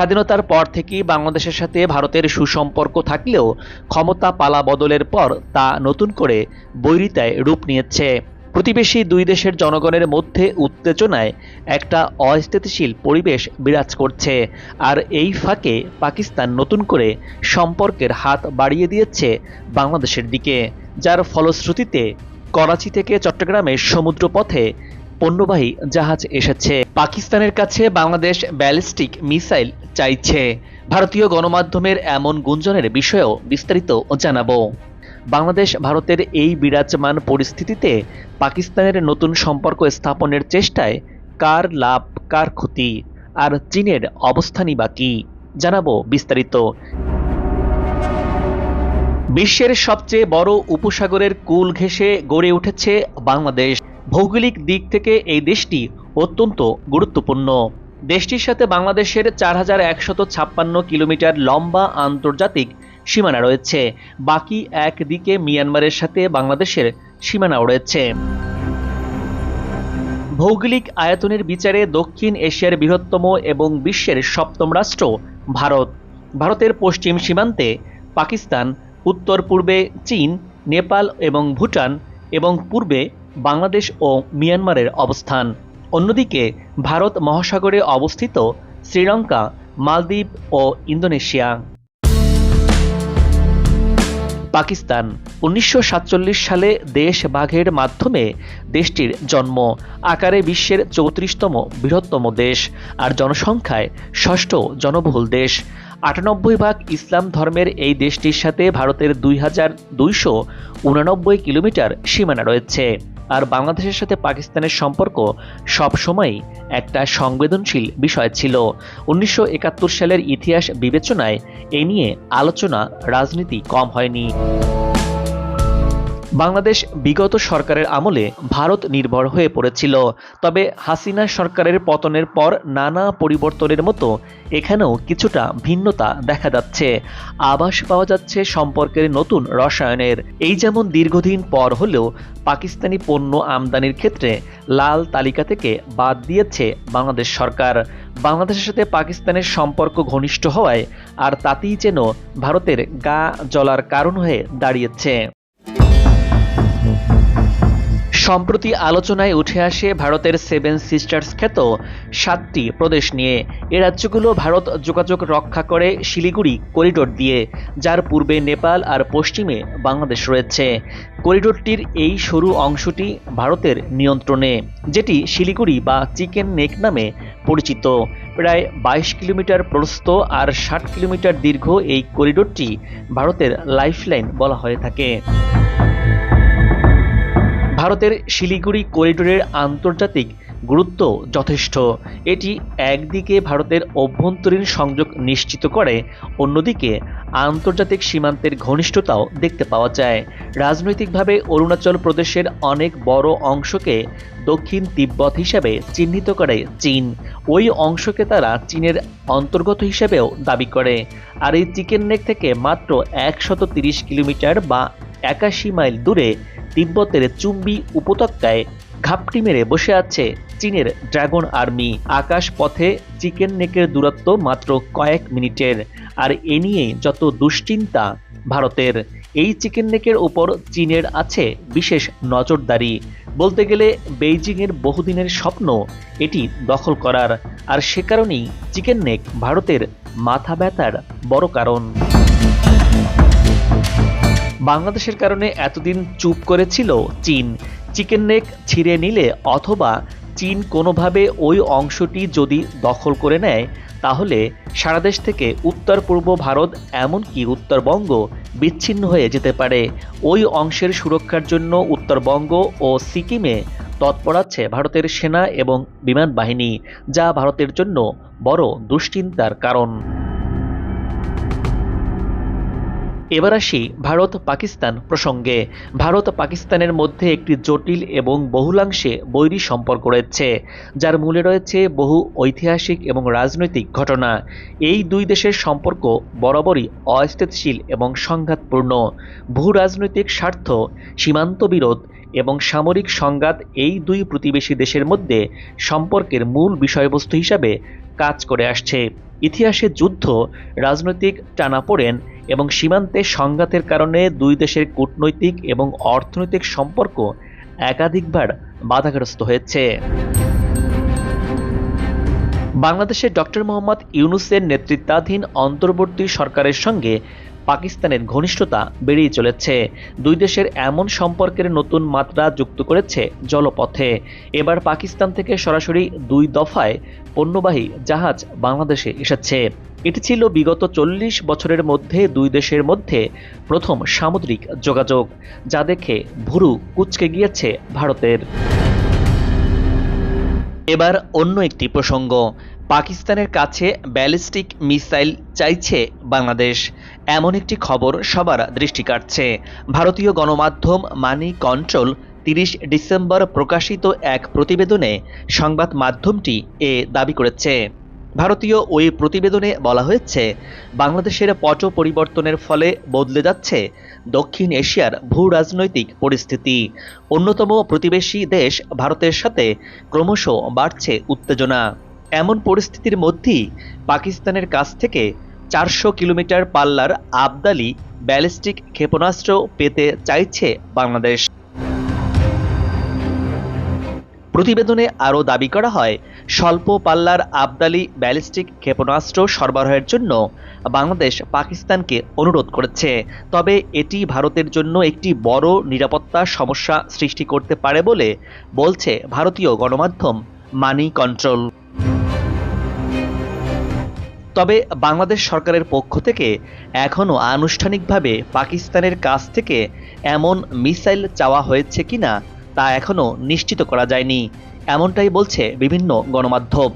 স্বাধীনতার পর থেকেই বাংলাদেশের সাথে ভারতের সুসম্পর্ক থাকলেও ক্ষমতা পালা বদলের পর তা নতুন করে বৈরিতায় রূপ নিয়েছে। প্রতিবেশী দুই দেশের জনগণের মধ্যে উত্তেজনায় একটা অস্থিতিশীল পরিবেশ বিরাজ করছে। আর এই ফাঁকে পাকিস্তান নতুন করে সম্পর্কের হাত বাড়িয়ে দিয়েছে বাংলাদেশের দিকে, যার ফলশ্রুতিতে করাচি থেকে চট্টগ্রামের সমুদ্রপথে পণ্যবাহী জাহাজ এসেছে। পাকিস্তানের কাছে বাংলাদেশ ব্যালিস্টিক মিসাইল চাইছে। ভারতীয় গণমাধ্যমের এমন গুঞ্জনের বিষয়েও বিস্তারিত জানাব। বাংলাদেশ, ভারতের এই বিরাজমান পরিস্থিতিতে পাকিস্তানের নতুন সম্পর্ক স্থাপনের চেষ্টায় কার লাভ, কার ক্ষতি, আর চীনের অবস্থানই বা কী, জানাব বিস্তারিত। বিশ্বের সবচেয়ে বড় উপসাগরের কুল ঘেঁষে গড়ে উঠেছে বাংলাদেশ। ভৌগোলিক দিক থেকে এই দেশটি অত্যন্ত গুরুত্বপূর্ণ। দেশটির সাথে বাংলাদেশের চার হাজার একশত ছাপ্পান্ন কিলোমিটার লম্বা আন্তর্জাতিক সীমানা রয়েছে। বাকি এক দিকে মিয়ানমারের সাথে বাংলাদেশের সীমানাও রয়েছে। ভৌগোলিক আয়তনের বিচারে দক্ষিণ এশিয়ার বৃহত্তম এবং বিশ্বের সপ্তম রাষ্ট্র ভারত। ভারতের পশ্চিম সীমান্তে পাকিস্তান, উত্তর পূর্বে চীন, নেপাল এবং ভুটান এবং পূর্বে বাংলাদেশ ও মিয়ানমারের অবস্থান। অন্যদিকে, ভারত মহাসাগরে অবস্থিত শ্রীলঙ্কা, মালদ্বীপ ও ইন্দোনেশিয়া। পাকিস্তান, উনিশশো সাতচল্লিশ সালে দেশ বাঘের মাধ্যমে দেশটির জন্ম, আকারে বিশ্বের চৌত্রিশতম বৃহত্তম দেশ আর জনসংখ্যায় ষষ্ঠ জনবহুল দেশ। আটানব্বই ভাগ ইসলাম ধর্মের এই দেশটির সাথে ভারতের দুই হাজার দুইশো উনানব্বই কিলোমিটার সীমানা রয়েছে। আর বাংলাদেশের সাথে পাকিস্তানের সম্পর্ক সবসময়ই একটা সংবেদনশীল বিষয় ছিল। উনিশশো একাত্তর সালের ইতিহাস বিবেচনায় এ নিয়ে আলোচনা রাজনীতি কম হয়নি। বাংলাদেশ বিগত সরকারের আমলে ভারত নির্ভর হয়ে পড়েছিল। তবে হাসিনা সরকারের পতনের পর নানা পরিবর্তনের মতো এখানেও কিছুটা ভিন্নতা দেখা যাচ্ছে। আভাস পাওয়া যাচ্ছে সম্পর্কের নতুন রসায়নের। এই যেমন দীর্ঘদিন পর হলেও পাকিস্তানি পণ্য আমদানির ক্ষেত্রে লাল তালিকা থেকে বাদ দিয়েছে বাংলাদেশ সরকার। বাংলাদেশের সাথে পাকিস্তানের সম্পর্ক ঘনিষ্ঠ হওয়ায় আর তাতেই যেন ভারতের গা জ্বলার কারণ হয়ে দাঁড়িয়েছে। সম্প্রতি আলোচনায় উঠে আসে ভারতের সেভেন সিস্টার্স খ্যাত সাতটি প্রদেশ নিয়ে। এ রাজ্যগুলো ভারত যোগাযোগ রক্ষা করে শিলিগুড়ি করিডোর দিয়ে, যার পূর্বে নেপাল আর পশ্চিমে বাংলাদেশ রয়েছে। করিডোরটির এই সরু অংশটি ভারতের নিয়ন্ত্রণে, যেটি শিলিগুড়ি বা চিকেন নেক নামে পরিচিত। প্রায় বাইশ কিলোমিটার প্রস্থ আর ষাট কিলোমিটার দীর্ঘ এই করিডোরটি ভারতের লাইফলাইন বলা হয়ে থাকে। ভারতের শিলিগুড়ি করিডোরের আন্তর্জাতিক গুরুত্ব যথেষ্ট। এটি একদিকে ভারতের অভ্যন্তরীণ সংযোগ নিশ্চিত করে, অন্যদিকে আন্তর্জাতিক সীমান্তের ঘনিষ্ঠতাও দেখতে পাওয়া যায়। রাজনৈতিকভাবে অরুণাচল প্রদেশের অনেক বড় অংশকে দক্ষিণ তিব্বত হিসাবে চিহ্নিত করে চীন। ওই অংশকে তারা চীনের অন্তর্গত হিসেবেও দাবি করে। আর এই চিকেন নেক থেকে মাত্র একশত কিলোমিটার বা একাশি মাইল দূরে তিব্বতের চুম্বি উপত্যকায় ঘাপটি মেরে বসে আছে চীনের ড্রাগন আর্মি। আকাশ পথে চিকেন নেকের দূরত্ব মাত্র কয়েক মিনিটের। আর এ নিয়ে যত দুশ্চিন্তা ভারতের, এই চিকেন নেকের ওপর চীনের আছে বিশেষ নজরদারি। বলতে গেলে বেইজিংয়ের বহুদিনের স্বপ্ন এটি দখল করার। আর সে কারণেই চিকেন নেক ভারতের মাথা ব্যথার বড় কারণ। বাংলাদেশের কারণে এতদিন চুপ করেছিল চীন। চিকেন নেক ছিঁড়ে নিলে অথবা চীন কোনোভাবে ওই অংশটি যদি দখল করে নেয়, তাহলে সারা দেশ থেকে উত্তর পূর্ব ভারত, এমনকি উত্তরবঙ্গ বিচ্ছিন্ন হয়ে যেতে পারে। ওই অংশের সুরক্ষার জন্য উত্তরবঙ্গ ও সিকিমে তৎপরাচ্ছে ভারতের সেনা এবং বিমান বাহিনী, যা ভারতের জন্য বড় দুশ্চিন্তার কারণ। এবার আসি ভারত পাকিস্তান প্রসঙ্গে। ভারত পাকিস্তানের মধ্যে একটি জটিল এবং বহুলাংশে বৈরী সম্পর্ক রয়েছে, যার মূলে রয়েছে বহু ঐতিহাসিক এবং রাজনৈতিক ঘটনা। এই দুই দেশের সম্পর্ক বরাবরই অস্থিতিশীল এবং সংঘাতপূর্ণ। ভূ রাজনৈতিক স্বার্থ, সীমান্ত বিরোধ এবং সামরিক সংঘাত এই দুই প্রতিবেশী দেশের মধ্যে সম্পর্কের মূল বিষয়বস্তু হিসাবে কাজ করে আসছে। ইতিহাসে যুদ্ধ, রাজনৈতিক টানাপোড়েন এবং সীমান্তে সংঘাতের কারণে দুই দেশের কূটনৈতিক এবং অর্থনৈতিক সম্পর্ক একাধিকবার বাধাগ্রস্ত হয়েছে। বাংলাদেশে ডক্টর মোহাম্মদ ইউনুসের নেতৃত্বাধীন অন্তর্বর্তী সরকারের সঙ্গে পাকিস্তানের ঘনিষ্ঠতা বেড়েই চলেছে। দুই দেশের এমন সম্পর্কের নতুন মাত্রা যুক্ত করেছে জলপথে। এবার পাকিস্তান থেকে সরাসরি দুই দফায় পণ্যবাহী জাহাজ বাংলাদেশে এসেছে। এটি ছিল বিগত চল্লিশ বছরের মধ্যে দুই দেশের মধ্যে প্রথম সামুদ্রিক যোগাযোগ, যা দেখে ভুরু কুচকে গিয়েছে ভারতের। এবার অন্য একটি প্রসঙ্গ পাকিস্তানের কাছে ব্যালিস্টিক মিসাইল চাইছে বাংলাদেশ। এমন একটি খবর সবার দৃষ্টি কাটছে ভারতীয় গণমাধ্যম মানি কন্ট্রোল তিরিশ ডিসেম্বর প্রকাশিত এক প্রতিবেদনে সংবাদ মাধ্যমটি এ দাবি করেছে। ভারতীয় ওই প্রতিবেদনে বলা হয়েছে, বাংলাদেশের পট পরিবর্তনের ফলে বদলে যাচ্ছে দক্ষিণ এশিয়ার ভূ রাজনৈতিক পরিস্থিতি। অন্যতম প্রতিবেশী দেশ ভারতের সাথে ক্রমশ বাড়ছে উত্তেজনা। এমন পরিস্থিতির মধ্যেই পাকিস্তানের কাছ থেকে চারশো কিলোমিটার পাল্লার আবদালি ব্যালিস্টিক ক্ষেপণাস্ত্র পেতে চাইছে বাংলাদেশ। প্রতিবেদনে আরও দাবি করা হয়, স্বল্প পাল্লার আবদালি ব্যালিস্টিক ক্ষেপণাস্ত্র সরবরাহের জন্য বাংলাদেশ পাকিস্তানকে অনুরোধ করেছে। তবে এটি ভারতের জন্য একটি বড় নিরাপত্তা সমস্যা সৃষ্টি করতে পারে বলে বলছে ভারতীয় গণমাধ্যম মানি কন্ট্রোল। তবে বাংলাদেশ সরকারের পক্ষ থেকে এখনও আনুষ্ঠানিকভাবে পাকিস্তানের কাছ থেকে এমন মিসাইল চাওয়া হয়েছে কিনা তা এখনও নিশ্চিত করা যায়নি। এমনটাই বলছে বিভিন্ন গণমাধ্যম।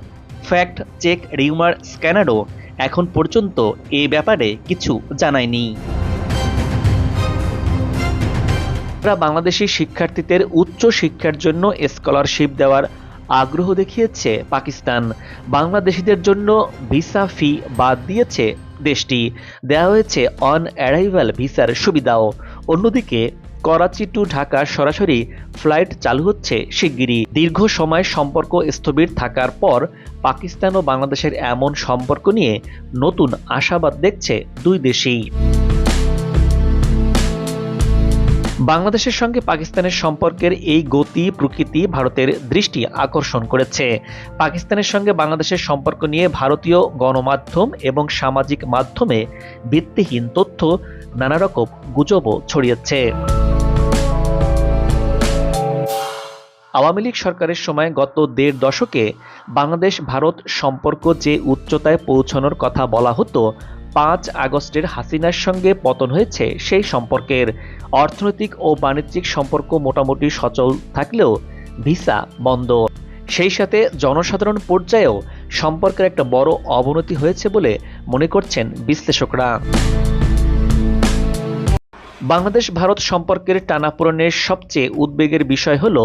ফ্যাক্ট চেক রিউমার স্ক্যানারও এখন পর্যন্ত এ ব্যাপারে কিছু জানায়নি। বাংলাদেশি শিক্ষার্থীদের উচ্চ শিক্ষার জন্য স্কলারশিপ দেওয়ার আগ্রহ দেখিয়েছে পাকিস্তান। বাংলাদেশিদের জন্য ভিসা ফি বাদ দিয়েছে দেশটি। দেওয়া হয়েছে অন অ্যারাইভাল ভিসার সুবিধাও। অন্যদিকে, করাচি টু ঢাকা সরাসরি ফ্লাইট চালু হচ্ছে শিগগিরই। দীর্ঘ সময় সম্পর্ক স্থবির থাকার পর পাকিস্তান ও বাংলাদেশের এমন সম্পর্ক নিয়ে নতুন আশাবাদ দেখছে দুই দেশেই। বাংলাদেশের সঙ্গে পাকিস্তানের সম্পর্কের এই গতি, প্রকৃতি ভারতের দৃষ্টি আকর্ষণ করেছে। পাকিস্তানের সঙ্গে বাংলাদেশের সম্পর্ক নিয়ে ভারতীয় গণমাধ্যম এবং সামাজিক মাধ্যমে ভিত্তিহীন তথ্য নানা রকম গুজবও ছড়িয়েছে। আওয়ামী লীগ সরকারের সময় গত দেড় দশকে বাংলাদেশ ভারত সম্পর্ক যে উচ্চতায় পৌঁছানোর কথা বলা হতো পাঁচ আগস্টের হাসিনার সঙ্গে পতন হয়েছে সেই সম্পর্কের। অর্থনৈতিক ও বাণিজ্যিক সম্পর্ক মোটামুটি সচল থাকলেও ভিসা বন্ধ। সেই সাথে জনসাধারণ পর্যায়েও সম্পর্কের একটা বড় অবনতি হয়েছে বলে মনে করছেন বিশ্লেষকরা। বাংলাদেশ ভারত সম্পর্কের টানাপোড়েনের সবচেয়ে উদ্বেগের বিষয় হল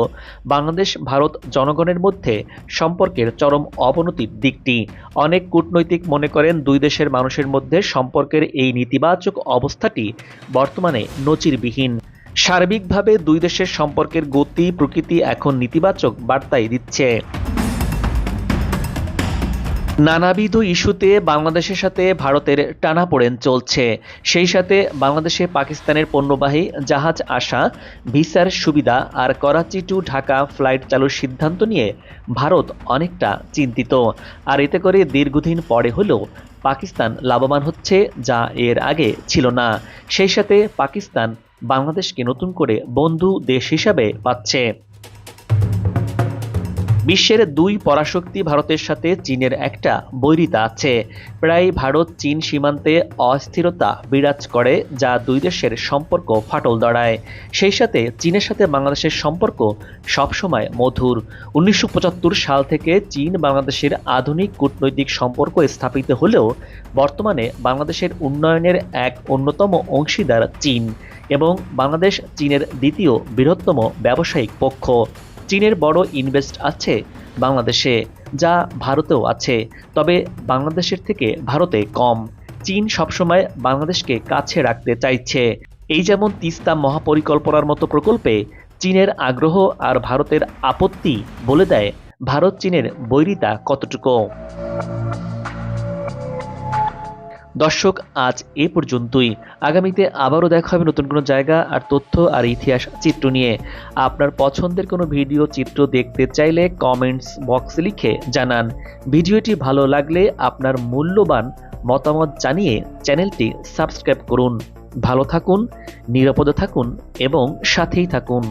বাংলাদেশ ভারত জনগণের মধ্যে সম্পর্কের চরম অবনতির দিকটি। অনেক কূটনৈতিক মনে করেন দুই দেশের মানুষের মধ্যে সম্পর্কের এই নেতিবাচক অবস্থাটি বর্তমানে নজিরবিহীন। সার্বিকভাবে দুই দেশের সম্পর্কের গতি প্রকৃতি এখন নেতিবাচক বার্তাই দিচ্ছে। নানাবিধ ইস্যুতে বাংলাদেশের সাথে ভারতের টানাপোড়েন চলছে। সেই সাথে বাংলাদেশে পাকিস্তানের পণ্যবাহী জাহাজ আসা, ভিসার সুবিধা আর করাচি টু ঢাকা ফ্লাইট চালুর সিদ্ধান্ত নিয়ে ভারত অনেকটা চিন্তিত। আর এতে করে দীর্ঘদিন পরে হলেও পাকিস্তান লাভবান হচ্ছে যা এর আগে ছিল না। সেই সাথে পাকিস্তান বাংলাদেশকে নতুন করে বন্ধু দেশ হিসাবে পাচ্ছে। বিশ্বের দুই পরাশক্তি ভারতের সাথে চীনের একটা বৈরিতা আছে। প্রায় ভারত চীন সীমান্তে অস্থিরতা বিরাজ করে, যা দুই দেশের সম্পর্ক ফাটল দাঁড়ায় সেই সাথে চীনের সাথে বাংলাদেশের সম্পর্ক সবসময় মধুর। উনিশশো পঁচাত্তর সাল থেকে চীন বাংলাদেশের আধুনিক কূটনৈতিক সম্পর্ক স্থাপিত হলেও বর্তমানে বাংলাদেশের উন্নয়নের এক অন্যতম অংশীদার চীন এবং বাংলাদেশ চীনের দ্বিতীয় বৃহত্তম ব্যবসায়িক পক্ষ। চীনের বড় ইনভেস্ট আছে বাংলাদেশে, যা ভারতেও আছে। তবে বাংলাদেশের থেকে ভারতে কম। চীন সবসময় বাংলাদেশকে কাছে রাখতে চাইছে। এই যেমন তিস্তা মহাপরিকল্পনার মতো প্রকল্পে চীনের আগ্রহ আর ভারতের আপত্তি বলে দেয়, ভারত চীনের বৈরিতা কতটুকু? দর্শক, আজ এ পর্যন্তই। আগামীতে আবারও দেখা হবে নতুন কোনো জায়গা আর তথ্য আর ইতিহাস চিত্র নিয়ে। আপনার পছন্দের কোনো ভিডিও চিত্র দেখতে চাইলে কমেন্টস বক্সে লিখে জানান। ভিডিওটি ভালো লাগলে আপনার মূল্যবান মতামত জানিয়ে চ্যানেলটি সাবস্ক্রাইব করুন। ভালো থাকুন, নিরাপদে থাকুন এবং সাথেই থাকুন।